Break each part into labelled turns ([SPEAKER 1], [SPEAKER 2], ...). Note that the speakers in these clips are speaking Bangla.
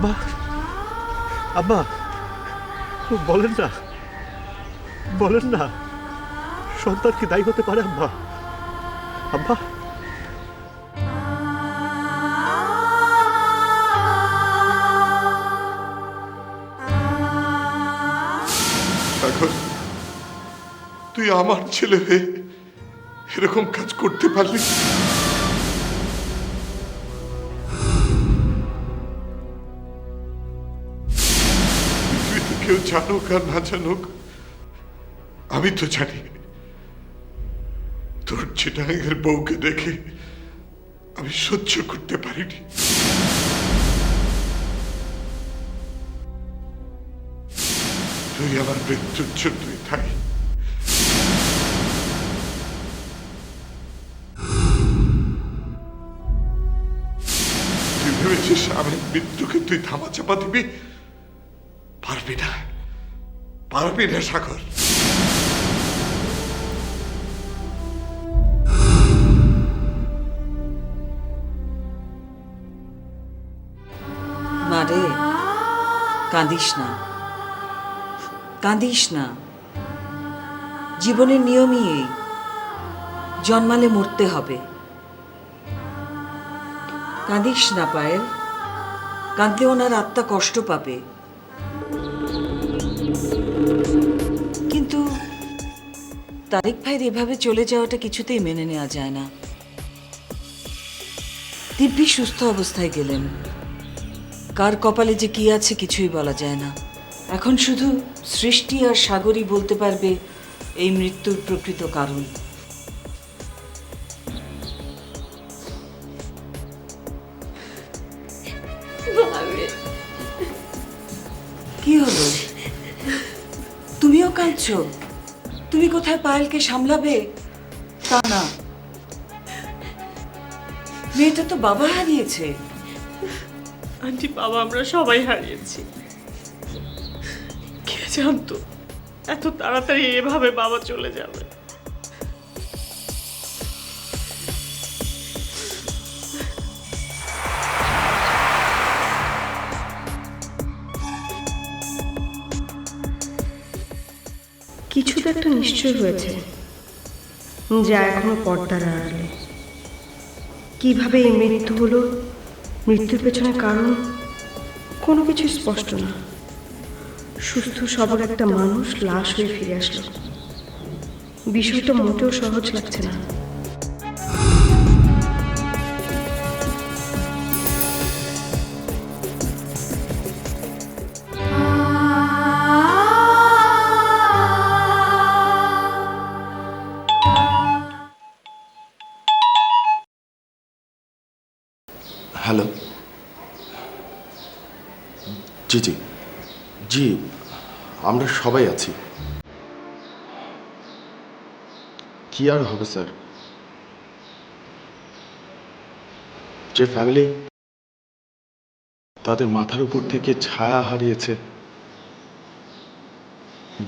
[SPEAKER 1] আব্বা আব্বা, বলেন না বলেন না, সন্তান কি দায়ী হতে পারে আব্বা? আব্বা।
[SPEAKER 2] সাগর তুই আমার ছেলে হয়ে এরকম কাজ করতে পারলি? কেউ জানুক আর না জানুক, আমি তো জানি তোর চিটাঙ্গের বউকে দেখে আমি সহ্য করতে পারিনি। তুই আমার মৃত্যুর জন্যই থাই তুই ভেবেছিস আমার মৃত্যুকে তুই ধামা চাপা দিবি? পারবি না পারবি না সাগর।
[SPEAKER 3] কাঁদিস না। কাঁদিস না। জীবনের নিয়মই এই। জন্মালে মরতে হবে। কাঁদিস না, পায়েল। কাঁদলে ওনার আত্মা কষ্ট পাবে। তারেক ভাইয়ের এভাবে চলে যাওয়াটা কিছুতেই মেনে নেওয়া যায় না। দিব্যি সুস্থ অবস্থায় গেলেন। কার কপালে যে কি আছে কিছুই বলা যায় না। এখন শুধু সৃষ্টি আর সাগরই বলতে পারবে এই মৃত্যুর প্রকৃত কারণ। কি হলো? তুমিও কাঁদছো? তুমি কোথায় পায়েলকে সামলাবে? তা না। মেয়েটা তো বাবা হারিয়েছে।
[SPEAKER 4] আন্টি, বাবা আমরা সবাই হারিয়েছি। কে জানতো? এত তাড়াতাড়ি এভাবে বাবা চলে যাবে।
[SPEAKER 5] কিছু তো একটা নিশ্চয় হয়েছে। যা এখনও পর্দার আড়ালে। কীভাবে এই মৃত্যু হলো? মৃত্যুর পেছনে কারণ? কোনো কিছু স্পষ্ট না। সুস্থ সবল একটা মানুষ লাশ হয়ে ফিরে আসলো। বিষয়টা মোটেও সহজ লাগছে না।
[SPEAKER 6] হ্যালো? জি জি। জি, আমরা সবাই আছি। কি আর হবে, স্যার? যে ফ্যামিলি তাদের মাথার উপর থেকে ছায়া হারিয়েছে,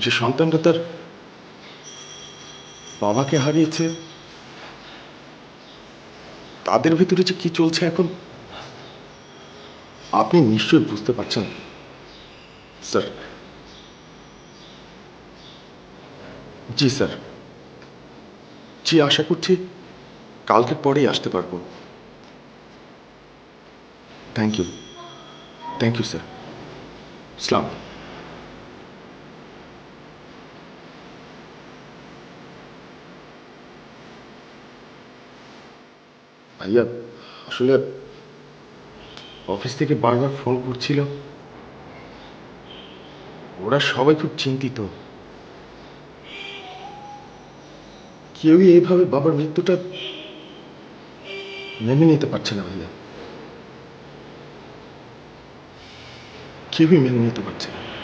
[SPEAKER 6] যে সন্তানটা তার বাবাকে হারিয়েছে, তাদের ভিতরে যে কি চলছে এখন? আপনি নিশ্চয়ই বুঝতে পারছেন। স্যার। জি স্যার। জি, আশা করছি কালকের পরেই আসতে পারব। Thank you. Thank you, sir. Islam ভাইয়া, আসলে অফিস থেকে বারবার ফোন করছিল। ওরা সবাই খুব চিন্তিত। কেউই এইভাবে বাবার মৃত্যুটা মেনে নিতে পারছে না ভাইয়া। কেউই মেনে নিতে পারছে না।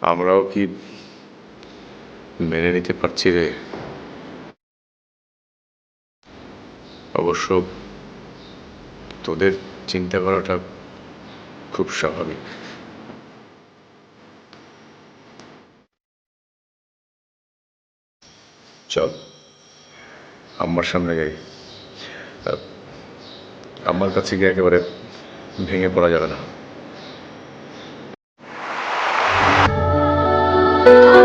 [SPEAKER 7] আমরাও কি মেনে নিতে পারছি রে? অবশ্য তোদের চিন্তা করাটা খুব স্বাভাবিক। চল আমার সামনে আহ, আমার কাছে গিয়ে একেবারে ভেঙে পড়া যাবে না।
[SPEAKER 8] Oh.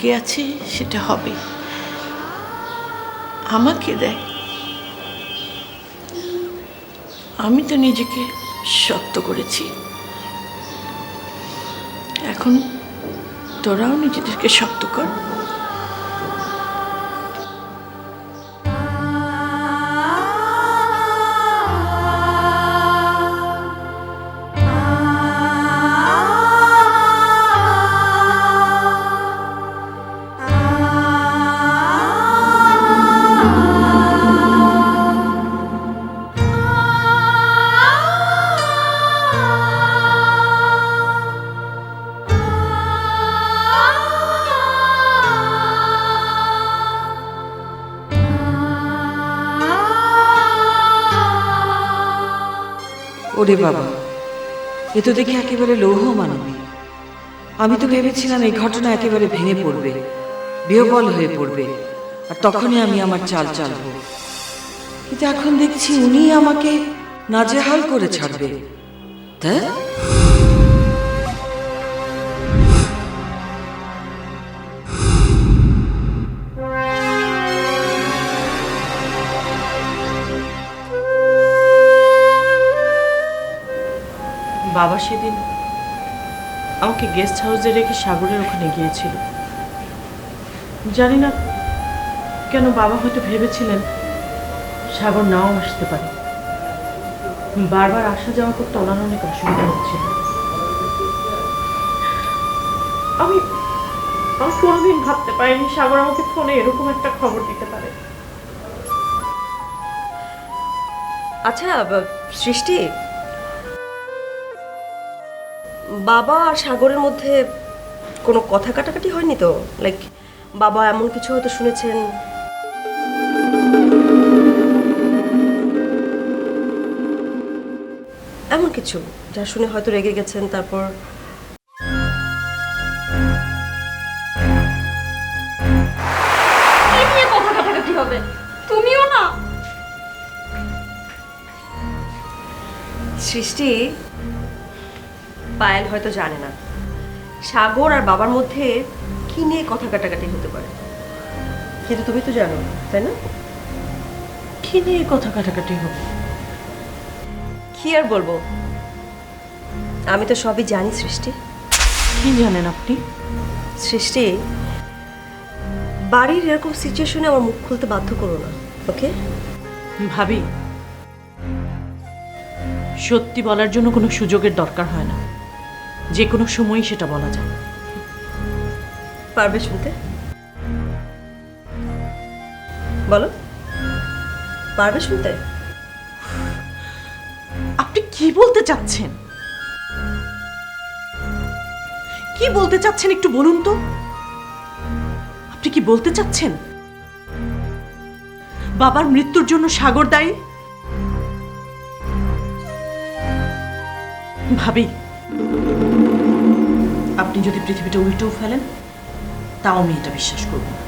[SPEAKER 8] ভাগ্যে আছে, সেটা হবে। আমাকে দেখ। আমি তো নিজেকে শক্ত করেছি। এখন তোরাও নিজেদেরকে শক্ত কর।
[SPEAKER 3] ওরে বাবা, এ তো দেখি একেবারে লৌহ মানবী আমি তো ভেবেছিলাম এই ঘটনা একেবারে ভেঙে পড়বে, বিহবল হয়ে পড়বে, আর তখনই আমি আমার চাল চালব। কিন্তু এখন দেখছি উনি আমাকে নাজেহাল করে ছাড়বে। তা
[SPEAKER 4] বাবা সেদিন আমাকে গেস্ট হাউসে রেখে সাগরের ওখানে গিয়েছিল। জানি না কেন বাবা হয়তো ভেবেছিলেন সাগর নাও আসতে পারে। বারবার আসা যাওয়া করতে ওনার অনেক অসুবিধা হচ্ছিল আমি আমি কোনোদিন ভাবতে পারিনি সাগর আমাকে ফোনে এরকম একটা খবর দিতে পারে।
[SPEAKER 5] আচ্ছা সৃষ্টি বাবা আর সাগরের মধ্যে কোনো কথা কাটাকাটি হয়নি তো? লাইক বাবা এমন কিছু হয়তো শুনেছেন? এমন কিছু যা শুনে হয়তো রেগে গেছেন তারপর
[SPEAKER 9] কথা কাটাকাটি হবে? তুমিও না?
[SPEAKER 5] সৃষ্টি পায়েল হয়তো জানে না। সাগর আর বাবার মধ্যে কি নিয়ে কথা কাটাকাটি হতে পারে? কিন্তু তুমি তো জানো তাই না?
[SPEAKER 4] কি নিয়ে কথা কাটাকাটি হবে?
[SPEAKER 5] কি আর বলব? আমি তো সবই জানি সৃষ্টি।
[SPEAKER 4] কি জানেন আপনি?
[SPEAKER 5] সৃষ্টি বাড়ির এরকম সিচুয়েশনে আমার মুখ খুলতে বাধ্য করো না ওকে?
[SPEAKER 4] ভাবি সত্যি বলার জন্য কোনো সুযোগের দরকার হয় না। যে কোনো সময়ই সেটা বলা যায়।
[SPEAKER 5] পারবে শুনতে? বলো। পারবে শুনতে?
[SPEAKER 4] আপনি কি বলতে চাচ্ছেন? কি বলতে চাচ্ছেন একটু বলুন তো। আপনি কি বলতে চাচ্ছেন? বাবার মৃত্যুর জন্য সাগর দায়ী? ভাবি আপনি যদি পৃথিবীটা উল্টেও ফেলেন, তাও আমি এটা বিশ্বাস করব না।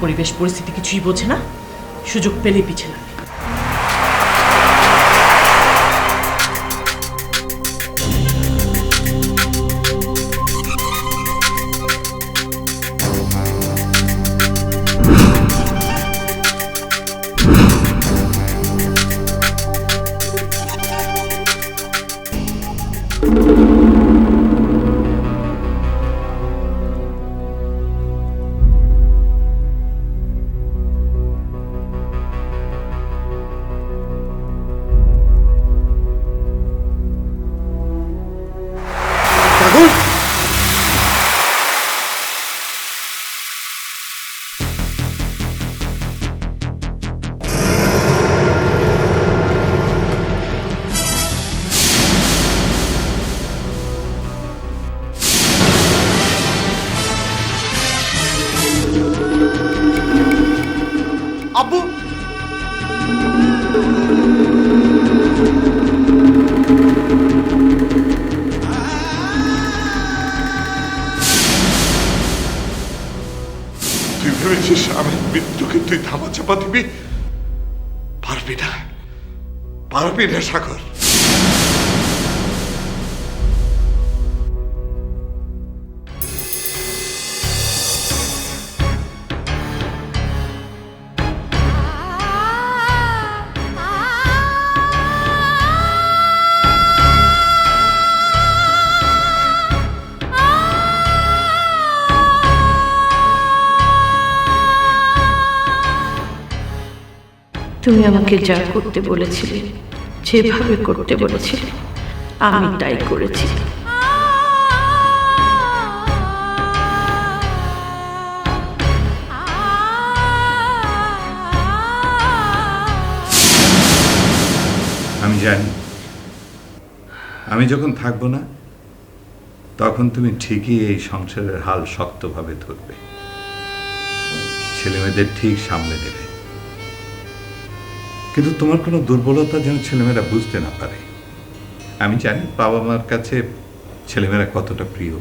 [SPEAKER 4] পরিবেশ পরিস্থিতি কিছুই বোঝে না, সুযোগ পেলে পিছিয়ে লাগে।
[SPEAKER 2] পারবি সাগর।
[SPEAKER 8] তুমি আমাকে যা করতে বলেছিলে যেভাবে করতে বলেছিলে আমি তাই করেছি।
[SPEAKER 10] আমি জানি। আমি যখন থাকব না, তখন তুমি ঠিকই এই সংসারের হাল শক্তভাবে ধরবে। ছেলেমেয়েদের ঠিক সামলে দেবে কিন্তু তোমার কোনো দুর্বলতা যেন ছেলেমেয়েরা বুঝতে না পারে। আমি জানি বাবা মার কাছে ছেলেমেয়েরা কতটা প্রিয়।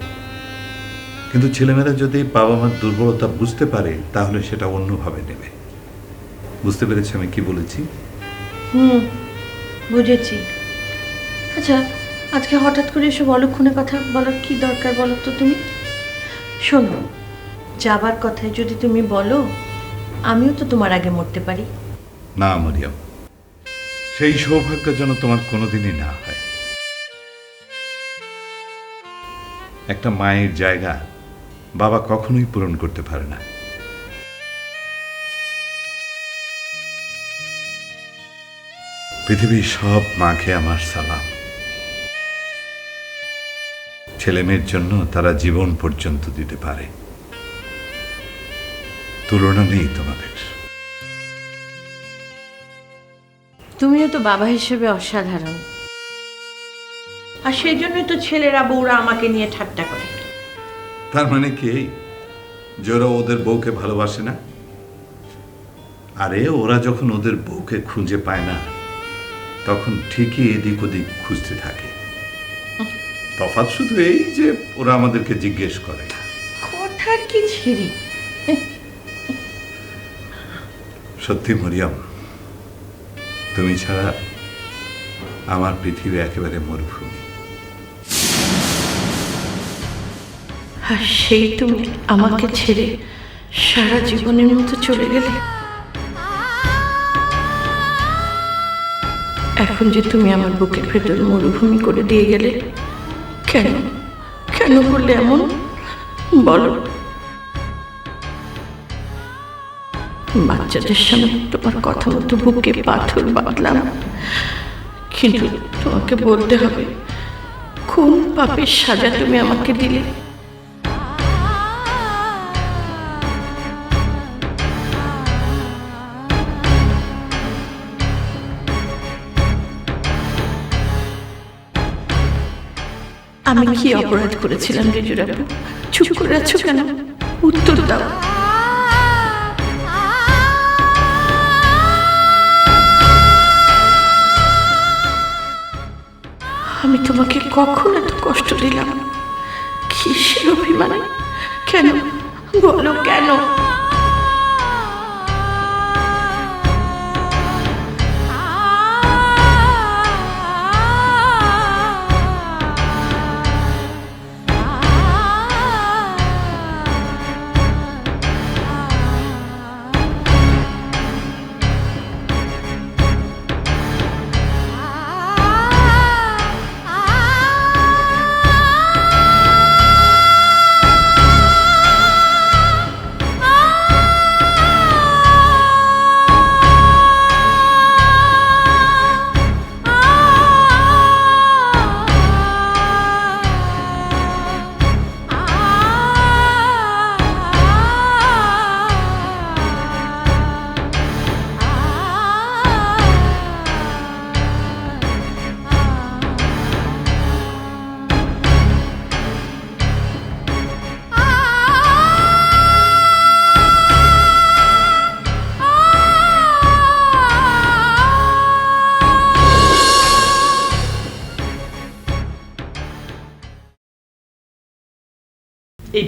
[SPEAKER 10] কিন্তু ছেলেমেয়েরা যদি বাবা মার দুর্বলতা বুঝতে পারে, তাহলে সেটা অন্যভাবে নেবে। বুঝতে পেরেছি আমি কি বলেছি?
[SPEAKER 8] হুম, বুঝেছি। আচ্ছা আজকে হঠাৎ করে এসব অলক্ষণে কথা বলার কি দরকার বলো তো তুমি? শোনো, যাবার কথায় যদি তুমি বলো, আমিও তো তোমার আগে মরতে পারি।
[SPEAKER 10] না, মরিয়ম। সেই সৌভাগ্য যেন তোমার কোনোদিনই না হয়। একটা মায়ের জায়গা বাবা কখনোই পূরণ করতে পারে না। পৃথিবীর সব মাকে আমার সালাম। ছেলে মেয়ের জন্য তারা জীবন পর্যন্ত দিতে পারে। তুলনা নেই তোমাদের।
[SPEAKER 8] তুমিও তো বাবা হিসেবে অসাধারণ। আর সেই জন্যই তো ছেলেরা বউরা আমাকে নিয়ে ঠাট্টা করে।
[SPEAKER 10] তার মানে কি? ওরা ওদের বউকে ভালোবাসে না? আরে ওরা যখন ওদের বউকে খুঁজে পায় না তখন ঠিকই এদিক ওদিক খুঁজতে থাকে। তফাৎ শুধু এই যে ওরা আমাদেরকে জিজ্ঞেস করে।
[SPEAKER 8] কথার কি ছিরি?
[SPEAKER 10] সত্যি মরিয়াম তুমি ছাড়া আমার পৃথিবী একেবারে মরুভূমি।
[SPEAKER 8] আর সেই তুমি আমাকে ছেড়ে সারা জীবনের মতো চলে গেলে? এখন যে তুমি আমার বুকের ভেতর মরুভূমি করে দিয়ে গেলে, কেন? কেন করলে এমন? বলো। বাচ্চাদের সামনে তোমার কথা মতো বুকে পাথর বাঁধলাম। কিন্তু তোমাকে বলতে হবে, কোন পাপের সাজা তুমি আমাকে দিলে? আমি কি অপরাধ করেছিলাম রেজুরাবু চুপ করে আছো কেন? উত্তর দাও। আমি তোমাকে কখন এত কষ্ট দিলাম? কিসের অভিমান? কেন? বলো কেন?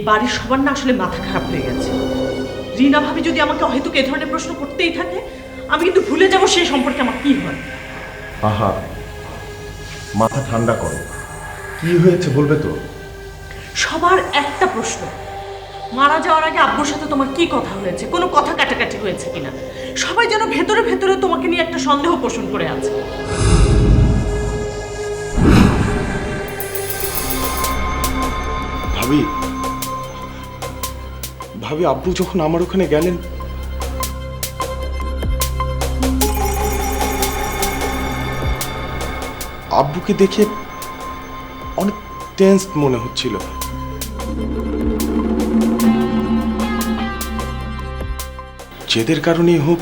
[SPEAKER 4] বাড়ির সবার না আসলে মাথা খারাপ হয়ে গেছে। রিনা ভাবি যদি আমাকে অহেতুক এই ধরনের প্রশ্ন করতেই থাকে আমি কিন্তু ভুলে যাব সেই সম্পর্কে আমার কি হয়।
[SPEAKER 6] আহা মাথা ঠান্ডা করো। কি হয়েছে বলবে তো?
[SPEAKER 4] সবার একটা প্রশ্ন মারা যাওয়ার আগে আব্বুর সাথে তোমার কি কথা হয়েছে কোনো কথা কাটাকাটি হয়েছে কিনা? সবাই যেন ভেতরে ভেতরে তোমাকে নিয়ে একটা সন্দেহ পোষণ করে আছে।
[SPEAKER 6] ভাবি ভাবি, আব্বু যখন আমার ওখানে গেলেন। আব্বুকে দেখে অনেক টেন্স মনে হচ্ছিল। জেদের কারণেই হোক,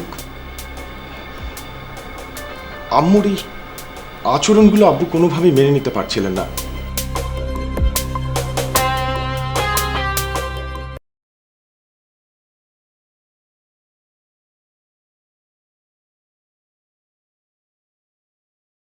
[SPEAKER 6] আম্মুর এই আচরণগুলো আব্বু কোনোভাবেই মেনে নিতে পারছিলেন না।